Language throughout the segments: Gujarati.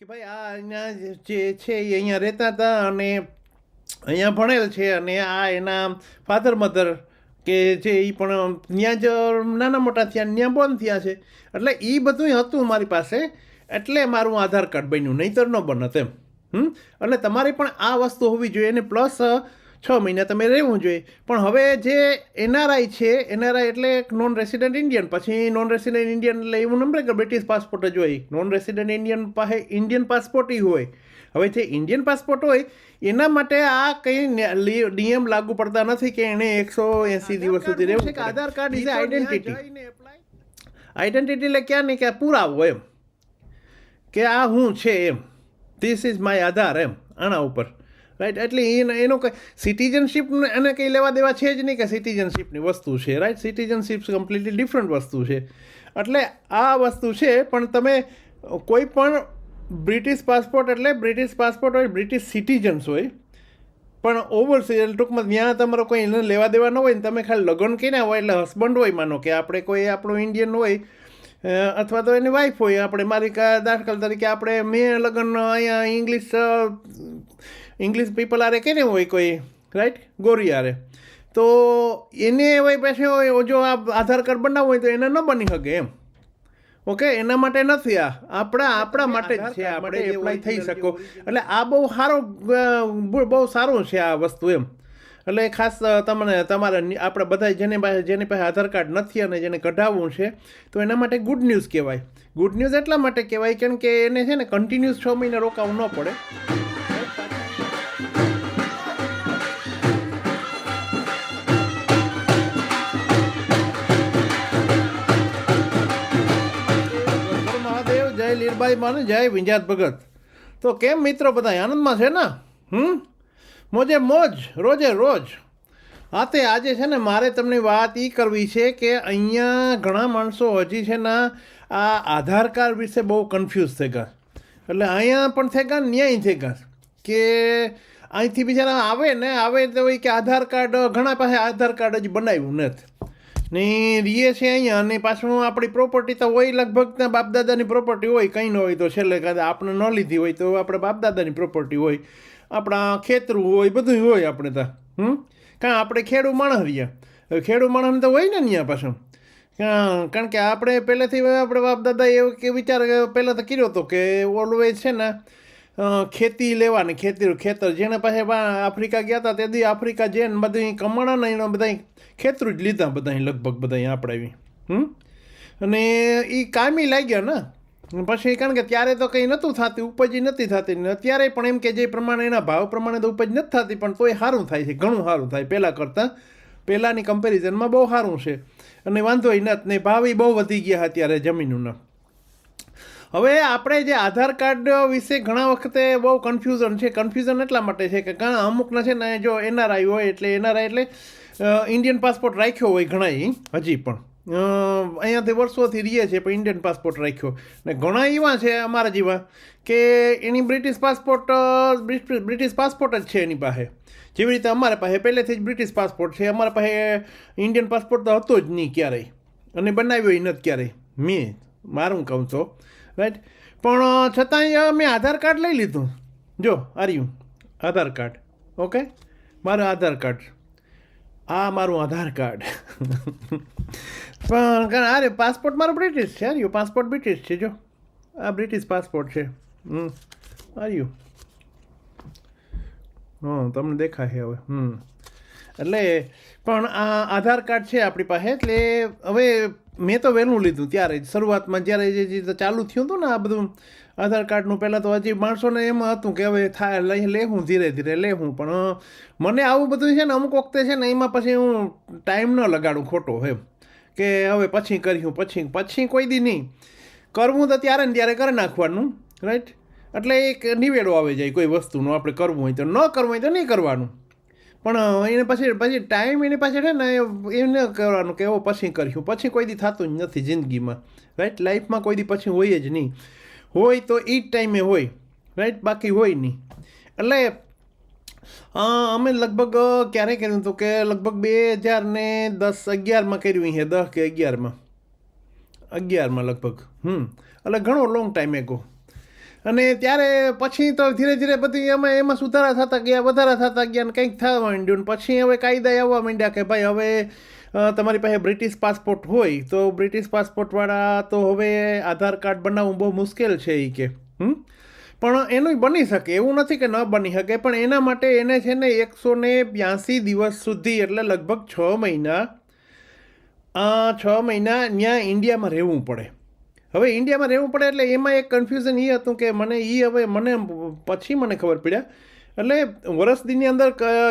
કે ભાઈ આ અહીંયા જે છે એ અહીંયા રહેતા હતા અને અહીંયા ભણેલ છે અને આ એના ફાધર મધર કે જે એ પણ ત્યાં જ નાના મોટા થયા, ત્યાં બોર્ન થયા છે. એટલે એ બધું હતું મારી પાસે, એટલે મારું આધાર કાર્ડ બન્યું, નહીંતર ન બનત એમ. હમ? અને તમારે પણ આ વસ્તુ હોવી જોઈએ અને પ્લસ છ મહિના તમે રહેવું જોઈએ. પણ હવે જે એનઆરઆઈ છે એનઆરઆઈ એટલે નોન રેસિડેન્ટ ઇન્ડિયન પછી નોન રેસિડેન્ટ ઇન્ડિયન એટલે એવું નંબર કે બ્રિટિશ પાસપોર્ટ જ હોય. નોન રેસિડેન્ટ ઇન્ડિયન પાસે ઇન્ડિયન પાસપોર્ટ હોય. હવે જે ઇન્ડિયન પાસપોર્ટ હોય એના માટે આ કંઈ નિયમ લાગુ પડતા નથી કે એને એકસો એંસી દિવસ સુધી રહેવું છે કે Aadhaar card is identity identity એટલે ક્યાં નહીં કે પુરાવો એમ. કે આ હું છે એમ. ધીસ ઇઝ માય આધાર એમ આના ઉપર. રાઈટ એટલે એનો કંઈ સિટીઝનશીપ એને કંઈ લેવા દેવા છે જ નહીં કે સિટીઝનશીપની વસ્તુ છે રાઈટ સિટીઝનશીપ કમ્પ્લીટલી ડિફરન્ટ વસ્તુ છે. એટલે આ વસ્તુ છે, પણ તમે કોઈ પણ બ્રિટિશ પાસપોર્ટ એટલે બ્રિટિશ પાસપોર્ટ હોય બ્રિટિશ સિટીઝન્સ હોય, પણ ઓવરસીઝ એટલે ટૂંકમાં ત્યાં તમારો કોઈ એને લેવા દેવા ન હોય ને તમે ખાલી લગ્ન કહીને હોય એટલે હસબન્ડ હોય, માનો કે આપણે કોઈ આપણો ઇન્ડિયન હોય અથવા તો એની વાઈફ હોય, આપણે મારી દાખલ તરીકે આપણે મેં લગ્ન અહીંયા ઇંગ્લિશ ઇંગ્લિશ પીપલ આરે કેને હોય કોઈ? રાઈટ ગોરી આરે. તો એને હોય પછી હોય જો આ આધાર કાર્ડ બનાવવું હોય તો એને ન બની શકે એમ. ઓકે એના માટે નથી આ. આપણા આપણા માટે જ છે આપણે એપ્લાય થઈ શકો. એટલે આ બહુ સારો બહુ સારું છે આ વસ્તુ એમ. એટલે ખાસ તમને તમારે આપણે બધા જેની પાસે જેની પાસે આધાર કાર્ડ નથી અને જેને કઢાવવું છે તો એના માટે ગુડ ન્યૂઝ કહેવાય. ગુડ ન્યૂઝ એટલા માટે કહેવાય કેમ કે એને છે ને કન્ટિન્યુઅસ છ મહિના રોકાવું ન પડે. જય માને, જય વિંજાત ભગત. તો કેમ મિત્રો બધા આનંદમાં છે ને? હમ? મોજે મોજ, રોજે રોજ. હા તે આજે છે ને, મારે તમને વાત એ કરવી છે કે અહીંયા ઘણા માણસો હજી છે ને, આ આધાર કાર્ડ વિશે બહુ કન્ફ્યુઝ થઈ ગયા. એટલે અહીંયા પણ થઈ ગયા ન્યાય થઈ ગયા. કે અહીંથી બિચારા આવે ને, આવે તો કે આધાર કાર્ડ, ઘણા પાસે આધાર કાર્ડ હજી બનાવ્યું નથી. ને રીએ છે અહીંયા, અને પાછું આપણી પ્રોપર્ટી તો હોય, લગભગ ત્યાં બાપદાદાની પ્રોપર્ટી હોય, કંઈ ન હોય તો છેલ્લે કદાચ આપણે ન લીધી હોય તો આપણે બાપદાદાની પ્રોપર્ટી હોય, આપણા ખેતરું હોય બધું હોય આપણે ત્યાં, હમ? કાં આપણે ખેડૂ માણસ રહ્યા માણસ તો હોય ને અહીંયા પાછું કારણ કે આપણે પહેલેથી આપણે બાપદાદા એવું કે વિચાર પહેલાં તો કર્યો હતો કે ઓલવેઝ છે ને ખેતી લેવાની, ખેતી ખેતર, જેને પાસે આફ્રિકા ગયા હતા તેથી આફ્રિકા જેને બધું કમાણા ને એના બધા ખેતરું જ લીધા બધા લગભગ બધા આપણે આવી હમ? અને એ કામી લાગ્યા ને. પછી કારણ કે ત્યારે તો કંઈ નહોતું થતું ઉપજ નથી થતી. અત્યારે પણ એમ કે જે પ્રમાણે એના ભાવ પ્રમાણે તો ઉપજ નથી થતી, પણ તોય સારું થાય છે, ઘણું સારું થાય પહેલાં કરતાં. પહેલાંની કમ્પેરિઝનમાં બહુ સારું છે. અને વાંધોય નથી, ને ભાવ એ બહુ વધી ગયા અત્યારે જમીનના. હવે આપણે જે આધાર કાર્ડ વિશે ઘણા વખતે બહુ કન્ફ્યુઝન છે. કન્ફ્યુઝન એટલા માટે છે કે ઘણા અમુકના છે ને જો એનઆરઆઈ હોય એટલે એનઆરઆઈ એટલે ઇન્ડિયન પાસપોર્ટ રાખ્યો હોય ઘણા હજી પણ. અહીંયાથી વર્ષોથી રહીએ છે પણ ઇન્ડિયન પાસપોર્ટ રાખ્યો. ને ઘણા એવા છે અમારા જેવા કે એની બ્રિટિશ પાસપોર્ટ બ્રિટિશ પાસપોર્ટ જ છે એની પાસે. જેવી રીતે અમારા પાસે પહેલેથી જ બ્રિટિશ પાસપોર્ટ છે. અમારા પાસે ઇન્ડિયન પાસપોર્ટ તો હતો જ નહીં ક્યારેય. અને બનાવ્યો એ નથી ક્યારેય. મેં મારું કહું તો. રાઈટ પણ છતાંય મેં આધાર કાર્ડ લઈ લીધું. જો આર્યું આધાર કાર્ડ. ઓકે મારું આધાર કાર્ડ. આ મારું આધાર કાર્ડ. પણ, કારણ, અરે પાસપોર્ટ મારો બ્રિટિશ છે. આર્યું પાસપોર્ટ બ્રિટિશ છે, જો. આ બ્રિટિશ પાસપોર્ટ છે. હમ. આર્યું હં, તમને દેખાશે હવે. હમ. એટલે, પણ, આ આધાર કાર્ડ છે આપણી પાસે. એટલે, હવે મેં તો વહેલું લીધું ત્યારે જ. શરૂઆતમાં જ્યારે જે ચાલુ થયું હતું ને આ બધું આધાર કાર્ડનું, પહેલાં તો હજી માણસોને એમ હતું કે હવે થાય, લઈ, લેહું ધીરે ધીરે, લેહું. પણ મને આવું બધું છે ને અમુક વખતે છે ને એમાં પછી હું ટાઈમ ન લગાડું ખોટો, એમ. કે હવે પછી કર્યું, પછી પછી કોઈ દી નહીં. કરવું તો ત્યારે ને ત્યારે કરી નાખવાનું રાઈટ એટલે એક નિવેડો આવી જાય કોઈ વસ્તુનો, આપણે કરવું હોય તો. ન કરવું હોય તો નહીં કરવાનું. પણ એને પછી પછી ટાઈમ એની પાસે છે ને એને કરવાનું કે એવો પછી કર્યું પછી કોઈ દી થતું જ નથી જિંદગીમાં રાઈટ લાઈફમાં કોઈ દી પછી હોય જ નહીં. હોય તો એ જ ટાઈમે હોય રાઈટ બાકી હોય નહીં. એટલે અમે લગભગ ક્યારે કર્યું હતું કે લગભગ બે હજાર ને દસ અગિયારમાં કર્યું છે દસ કે અગિયારમાં. અગિયારમાં લગભગ, હમ. એટલે ઘણો લોંગ ટાઈમ એગો અને ત્યારે પછી તો ધીરે ધીરે બધી એમાં એમાં સુધારા થતા ગયા, વધારા થતા ગયા અને કંઈક થવા માંડ્યું. પછી હવે કાયદા આવવા માંડ્યા કે ભાઈ હવે તમારી પાસે બ્રિટિશ પાસપોર્ટ હોય, તો બ્રિટિશ પાસપોર્ટવાળા તો હવે આધાર કાર્ડ બનાવવું બહુ મુશ્કેલ છે એ કે, હમ? પણ એનું બની શકે, એવું નથી કે ન બની શકે, પણ એના માટે એને છે ને એકસો ને બ્યાસી દિવસ સુધી, એટલે લગભગ છ મહિના છ મહિના ત્યાં ઇન્ડિયામાં રહેવું પડે. હવે ઇન્ડિયામાં રહેવું પડે એટલે એમાં એક કન્ફ્યુઝન એ હતું કે મને એ હવે મને પછી મને ખબર પડ્યા. એટલે વરસદીની અંદર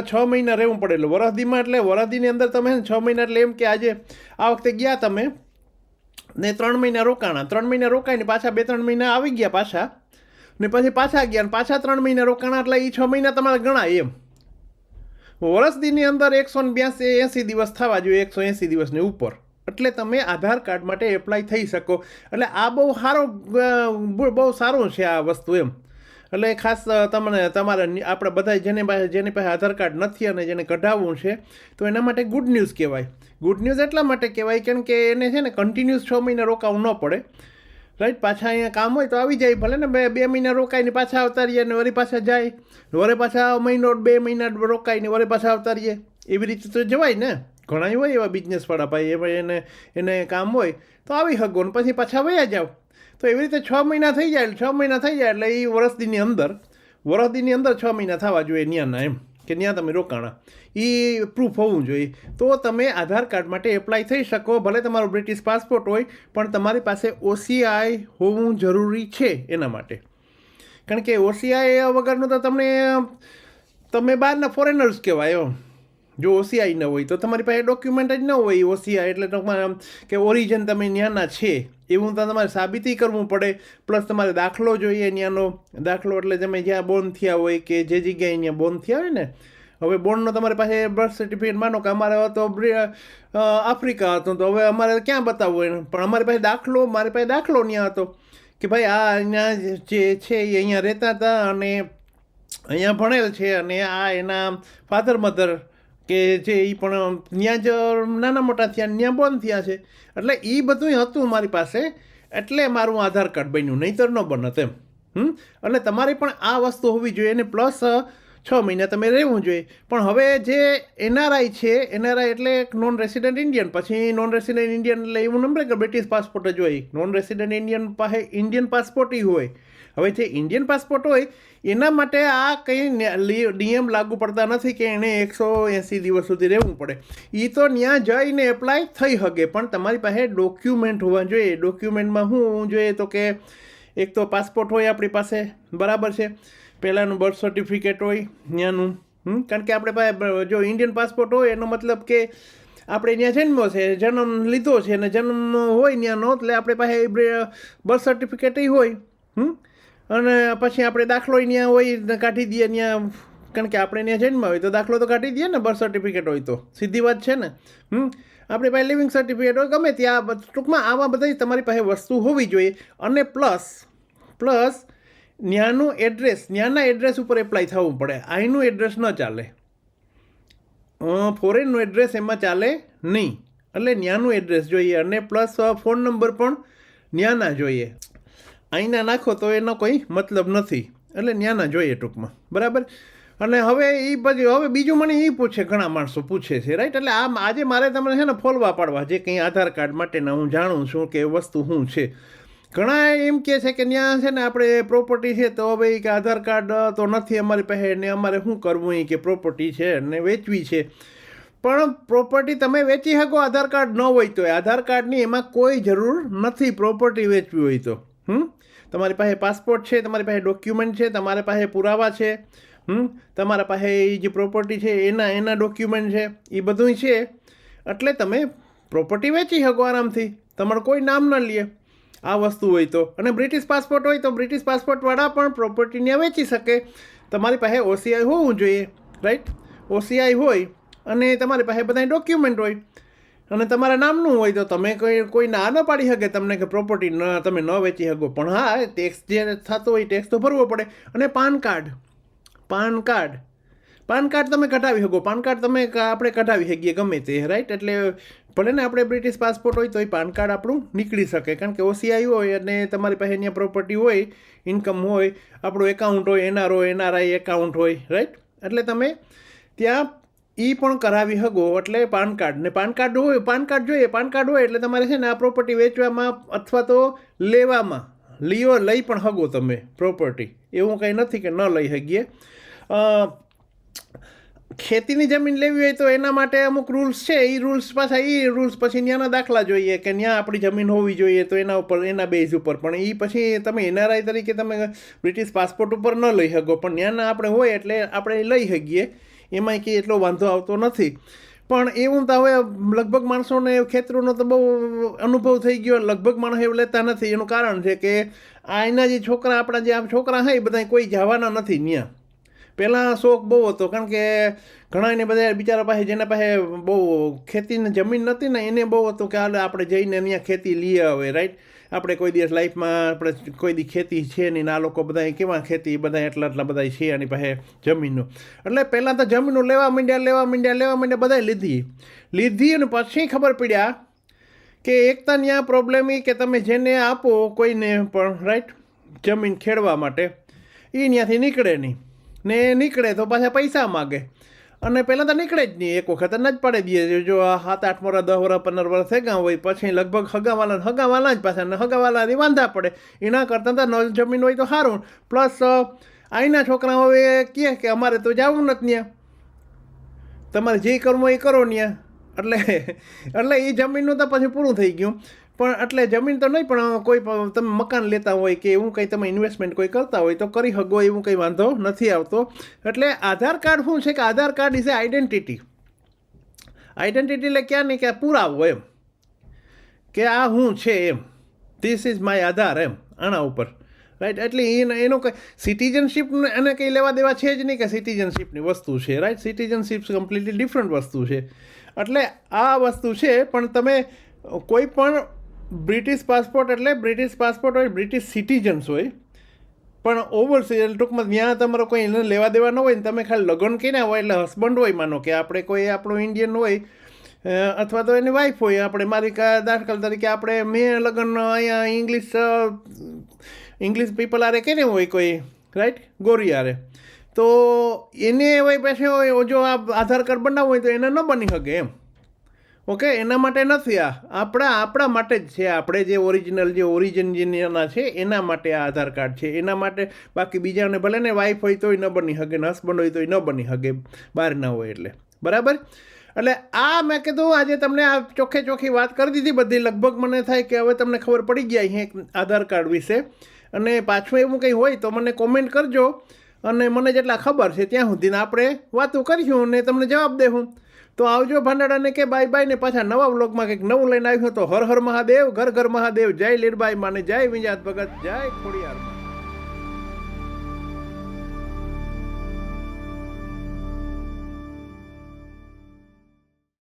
છ મહિના રહેવું પડે એટલે વરસદીમાં એટલે વરસદીની અંદર તમે છ મહિના એટલે એમ કે આજે આ વખતે ગયા તમે ને ત્રણ મહિના રોકાણા. ત્રણ મહિના રોકાઈને પાછા બે ત્રણ મહિના આવી ગયા પાછા ને પછી પાછા ગયા અને પાછા ત્રણ મહિના રોકાણા એટલે એ છ મહિના તમારે ગણાય એમ. વરસદીની અંદર એકસો બ્યાસી એંસી દિવસ થવા જોઈએ, એકસો એંસી દિવસની ઉપર. એટલે તમે આધાર કાર્ડ માટે એપ્લાય થઈ શકો. એટલે આ બહુ સારો બહુ સારું છે આ વસ્તુ એમ. એટલે ખાસ તમને, તમારે આપણે બધા જેને પાસે જેની પાસે આધાર કાર્ડ નથી અને જેને કઢાવવું છે, તો એના માટે ગુડ ન્યૂઝ કહેવાય. ગુડ ન્યૂઝ એટલા માટે કહેવાય કેમ કે એને છે ને કન્ટિન્યુઅસ છ મહિના રોકાવું ન પડે. રાઈટ પાછા અહીંયા કામ હોય તો આવી જાય ભલે ને બે બે મહિના રોકાઈને પાછા અવતારીએ ને વળી પાછા જાય. વરે પાછા મહિનો, બે મહિના રોકાઈને વરે પાછા અવતારીએ એવી રીતે તો જવાય ને. ઘણા હોય એવા બિઝનેસવાળા ભાઈ એમાં એને એને કામ હોય, તો આવી શકો ને પછી પાછા વયા જાઓ. તો એવી રીતે છ મહિના થઈ જાય એટલે છ મહિના થઈ જાય એટલે એ વરસદીની અંદર વરસદીની અંદર છ મહિના થવા જોઈએ ન્યાના એમ, કે ત્યાં તમે રોકાણા. એ પ્રૂફ હોવું જોઈએ. તો તમે આધાર કાર્ડ માટે એપ્લાય થઈ શકો, ભલે તમારો બ્રિટિશ પાસપોર્ટ હોય, પણ તમારી પાસે ઓસીઆઈ હોવું જરૂરી છે એના માટે. કારણ કે ઓસીઆઈ વગરનું તો તમને, તમે બહારના ફોરેનર્સ કહેવાય એમ. જો ઓસીઆઈ ન હોય, તો તમારી પાસે ડોક્યુમેન્ટ જ ન હોય ઓસીઆઈ એટલે ટૂંકમાં આમ કે ઓરિજિન તમે ત્યાંના છે, એવું તો તમારે સાબિતી કરવું પડે. પ્લસ તમારે દાખલો જોઈએ ત્યાંનો. દાખલો એટલે તમે જ્યાં બોર્ન થયા હોય કે જે જગ્યાએ ત્યાં બોર્ન થયા હોય ને, હવે બોર્ડનો તમારી પાસે બર્થ સર્ટિફિકેટ માનો કે અમારે તો આફ્રિકા હતો, તો હવે અમારે ક્યાં બતાવવું એને? પણ અમારી પાસે દાખલો, મારી પાસે દાખલો ત્યાં હતો કે ભાઈ આ અહીંયા જે છે એ અહીંયા રહેતા હતા અને અહીંયા ભણેલ છે અને આ એના ફાધર મધર કે જે એ પણ ત્યાં જ નાના મોટા થયા ત્યાં બંધ થયા છે. એટલે એ બધું હતું મારી પાસે, એટલે મારું આધાર કાર્ડ બન્યું, નહીંતર ન બનત એમ. હમ? એટલે તમારી પણ આ વસ્તુ હોવી જોઈએ અને પ્લસ છ મહિના તમે રહેવું જોઈએ. પણ હવે જે એનઆરઆઈ છે, એનઆરઆઈ એટલે નોન રેસિડન્ટ ઇન્ડિયન, પછી નોન રેસિડન્ટ ઇન્ડિયન એટલે એવું નંબર કે બ્રિટિશ પાસપોર્ટ જ હોય. નોન રેસિડન્ટ ઇન્ડિયન પાસે, ઇન્ડિયન પાસપોર્ટ હોય. હવે જે ઇન્ડિયન પાસપોર્ટ હોય, એના માટે આ કંઈ નિયમ લાગુ પડતા નથી કે એણે એકસો એંસી દિવસ સુધી રહેવું પડે. એ તો ત્યાં જઈને એપ્લાય થઈ શકે પણ તમારી પાસે ડોક્યુમેન્ટ હોવા જોઈએ. ડોક્યુમેન્ટમાં શું જોઈએ તો કે એક તો પાસપોર્ટ હોય આપણી પાસે, બરાબર છે. પહેલાંનું બર્થ સર્ટિફિકેટ હોય ત્યાંનું કારણ કે આપણે પાસે જો ઇન્ડિયન પાસપોર્ટ હોય, એનો મતલબ કે આપણે ત્યાં જન્મો છે, જન્મ લીધો છે, અને જન્મ હોય ત્યાંનો એટલે આપણે પાસે બર્થ સર્ટિફિકેટ હોય, હમ. અને પછી આપણે દાખલો ત્યાં હોય કાઢી દઈએ ત્યાં કારણ કે આપણે ત્યાં જન્મ હોય તો દાખલો તો કાઢી દઈએ ને બર્થ સર્ટિફિકેટ હોય તો. સીધી વાત છે ને? હમ? આપણી પાસે લિવિંગ સર્ટિફિકેટ હોય, ગમે ત્યાં ટૂંકમાં આવા બધા તમારી પાસે વસ્તુ હોવી જોઈએ. અને પ્લસ પ્લસ ન્યાનું એડ્રેસ ત્યાંના એડ્રેસ ઉપર એપ્લાય થવું પડે. અહીંનું એડ્રેસ ન ચાલે. ફોરેનનું એડ્રેસ એમાં ચાલે નહીં. એટલે ત્યાંનું એડ્રેસ જોઈએ. અને પ્લસ ફોન નંબર પણ ત્યાંના જોઈએ. અહીંના નાખો તો એનો કોઈ મતલબ નથી. એટલે ત્યાંના જોઈએ ટૂંકમાં. બરાબર? અને હવે એ પછી, હવે બીજું મને એ પૂછે, ઘણા માણસો પૂછે છે રાઈટ એટલે આ આજે મારે તમને છે ને ફોલવા પાડવા, જે કંઈ આધાર કાર્ડ માટેના હું જાણું છું કે વસ્તુ શું છે. ઘણા એમ કહે છે કે ત્યાં છે ને આપણે પ્રોપર્ટી છે તો હવે કે આધાર કાર્ડ તો નથી અમારી પાસે ને અમારે શું કરવું એ કે પ્રોપર્ટી છે ને વેચવી છે. પણ પ્રોપર્ટી તમે વેચી શકો, આધાર કાર્ડ ન હોય તો આધાર કાર્ડની એમાં કોઈ જરૂર નથી પ્રોપર્ટી વેચવી હોય તો. હમ? તમારી પાસે પાસપોર્ટ છે, તમારી પાસે ડોક્યુમેન્ટ છે, તમારી પાસે પુરાવા છે, હમ? તમારા પાસે એ જે પ્રોપર્ટી છે, એના એના ડોક્યુમેન્ટ છે, એ બધું છે. એટલે તમે પ્રોપર્ટી વેચી શકો આરામથી. તમારું કોઈ નામ ન લે. આ વસ્તુ હોય તો. અને બ્રિટિશ પાસપોર્ટ હોય તો બ્રિટિશ પાસપોર્ટવાળા પણ પ્રોપર્ટી ત્યાં વેચી શકે. તમારી પાસે ઓસીઆઈ હોવું જોઈએ રાઈટ ઓસીઆઈ હોય અને તમારી પાસે બધા ડોક્યુમેન્ટ હોય. અને તમારા નામનું હોય તો તમે કોઈ કોઈ ના ન પાડી શકે તમને કે પ્રોપર્ટી ન તમે ન વેચી શકો. પણ હા ટેક્સ જે થતો હોય ટેક્સ તો ભરવો પડે. અને PAN card. PAN card. PAN card તમે કઢાવી શકો. પાન કાર્ડ તમે આપણે કઢાવી શકીએ ગમે તે રાઈટ એટલે ભલે ને આપણે બ્રિટિશ પાસપોર્ટ હોય તોય પાન કાર્ડ આપણું નીકળી શકે. કારણ કે ઓસીઆઈ હોય અને તમારી પાસે અહીંયા પ્રોપર્ટી હોય ઇન્કમ હોય, આપણું એકાઉન્ટ હોય એનઆરઓ એનઆરઆઈ એકાઉન્ટ હોય રાઈટ એટલે તમે ત્યાં એ પણ કરાવી શકો એટલે પાન કાર્ડ. ને પાન કાર્ડ હોય, પાન કાર્ડ જોઈએ. પાન કાર્ડ હોય એટલે તમારે છે ને આ પ્રોપર્ટી વેચવામાં અથવા તો લેવામાં લીઓ લઈ પણ હગો તમે પ્રોપર્ટી એવું કંઈ નથી કે ન લઈ શકીએ ખેતીની જમીન લેવી હોય તો એના માટે અમુક રૂલ્સ છે. એ રૂલ્સ પાછા એ રૂલ્સ પછી ત્યાંના દાખલા જોઈએ કે ત્યાં આપણી જમીન હોવી જોઈએ તો એના ઉપર, એના બેઝ ઉપર. પણ એ પછી તમે એનઆરઆઈ તરીકે તમે બ્રિટિશ પાસપોર્ટ ઉપર ન લઈ શકો પણ ત્યાંના આપણે હોય એટલે આપણે લઈ શકીએ એમાં કંઈ એટલો વાંધો આવતો નથી. પણ એવું તો હવે લગભગ માણસોને ખેતરોનો તો બહુ અનુભવ થઈ ગયો, લગભગ માણસ એવું લેતા નથી. એનું કારણ છે કે આ એના જે છોકરા, આપણા જે આ છોકરા હોય એ બધા કોઈ જવાના નથી ત્યાં પહેલાં શોખ બહુ હતો, કારણ કે ઘણા એને બધા બિચારા પાસે, જેના પાસે બહુ ખેતીની જમીન નથી ને, એને બહુ હતું કે હાલે આપણે જઈને અહીંયા ખેતી લઈએ આવે રાઈટ આપણે કોઈ દિવસ લાઈફમાં આપણે કોઈ દી ખેતી છે નહીં આ લોકો બધા કેવા ખેતી બધા એટલા એટલા બધા છે એની પાસે જમીનો. એટલે પહેલાં તો જમીનો લેવા માંડ્યા લેવા માંડ્યા લેવા માંડ્યા, બધાય લીધી. લીધી અને પછી ખબર પડ્યા કે એક તો ત્યાં પ્રોબ્લેમ એ કે તમે જેને આપો કોઈને પણ રાઈટ જમીન ખેડવા માટે. એ ત્યાંથી નીકળે નહીં. ને નીકળે તો પાછા પૈસા માગે. અને પહેલાં તો નીકળે જ નહીં. એક વખત ન જ પાડી દઈએ. જો આ સાત, આઠ વર્ષ દસ વર્ષ પંદર વર્ષ થઈ ગયા હોય, પછી લગભગ હગાવાલા હગાવાલા જ પાછા ને હગાવાલાથી વાંધા પડે. એના કરતાં તો નલ જમીન હોય તો સારું. પ્લસ અહીંના છોકરા હવે કહે કે અમારે તો જવું નથી ત્યાં તમારે જે કરવું એ કરો ત્યાં એટલે એટલે એ જમીનનું તો પછી પૂરું થઈ ગયું. પણ એટલે જમીન તો નહીં, પણ કોઈ તમે મકાન લેતા હોય કે એવું કંઈ તમે ઇન્વેસ્ટમેન્ટ કોઈ કરતા હોય, તો કરી શકો, એવું કંઈ વાંધો નથી આવતો. એટલે આધાર કાર્ડ શું છે કે Aadhaar card is a identity identity એટલે ક્યાં નહીં કે પુરાવો એમ. કે આ હું છે એમ. ધીસ ઇઝ માય આધાર એમ, આના ઉપર. રાઈટ એટલે એનો કંઈ સિટીઝનશીપ એને કંઈ લેવા દેવા છે જ નહીં કે સિટીઝનશીપની વસ્તુ છે રાઈટ સિટીઝનશીપ કમ્પ્લીટલી ડિફરન્ટ વસ્તુ છે. એટલે આ વસ્તુ છે, પણ તમે કોઈ પણ બ્રિટિશ પાસપોર્ટ એટલે બ્રિટિશ પાસપોર્ટ હોય, બ્રિટિશ સિટીઝન્સ હોય, પણ ઓવરસીઝ એટલે ટૂંકમાં ત્યાં તમારો કોઈ એને લેવા દેવા ન હોય ને તમે ખાલી લગ્ન કર્યા હોય એટલે હસબન્ડ હોય, માનો કે આપણે કોઈ આપણું ઇન્ડિયન હોય અથવા તો એની વાઈફ હોય, આપણે મારી દાખલ તરીકે આપણે મેં લગ્ન અહીંયા ઇંગ્લિશ ઇંગ્લિશ પીપલ આરે કેને હોય કોઈ રાઈટ ગોરી આરે તો એને હોય પછી જો આ આધાર કાર્ડ બનાવવું હોય તો એને ન બની શકે એમ. ઓકે, એના માટે નથી આ. આપણા આપણા માટે જ છે. આપણે જે ઓરિજિનલ જે ઓરિજિન જેના છે, એના માટે આ આધાર કાર્ડ છે. એના માટે બાકી બીજાને ભલે ને વાઈફ હોય તોય ન બની શકે ને હસબન્ડ હોય તોય ન બની શકે બહાર ના હોય એટલે. બરાબર? એટલે આ મેં કીધું, આજે તમને આ ચોખ્ખે ચોખ્ખી વાત કરી દીધી. બધી લગભગ મને થાય કે હવે તમને ખબર પડી ગઈ અહીં આધાર કાર્ડ વિશે. અને પાછું એવું કંઈ હોય તો મને કોમેન્ટ કરજો. અને મને જેટલા ખબર છે ત્યાં સુધીને આપણે વાતો કરીશું અને તમને જવાબ દેવું તો આવજો ભાંડાડાને કે બાય બાય ને પાછા નવા વ્લોગમાં કંઈક નવું લઈને આવ્યું તો હર હર મહાદેવ, ઘર ઘર મહાદેવ, જય લીરબાઈ માને, જય વિંજાત ભગત, જય ખોડિયાર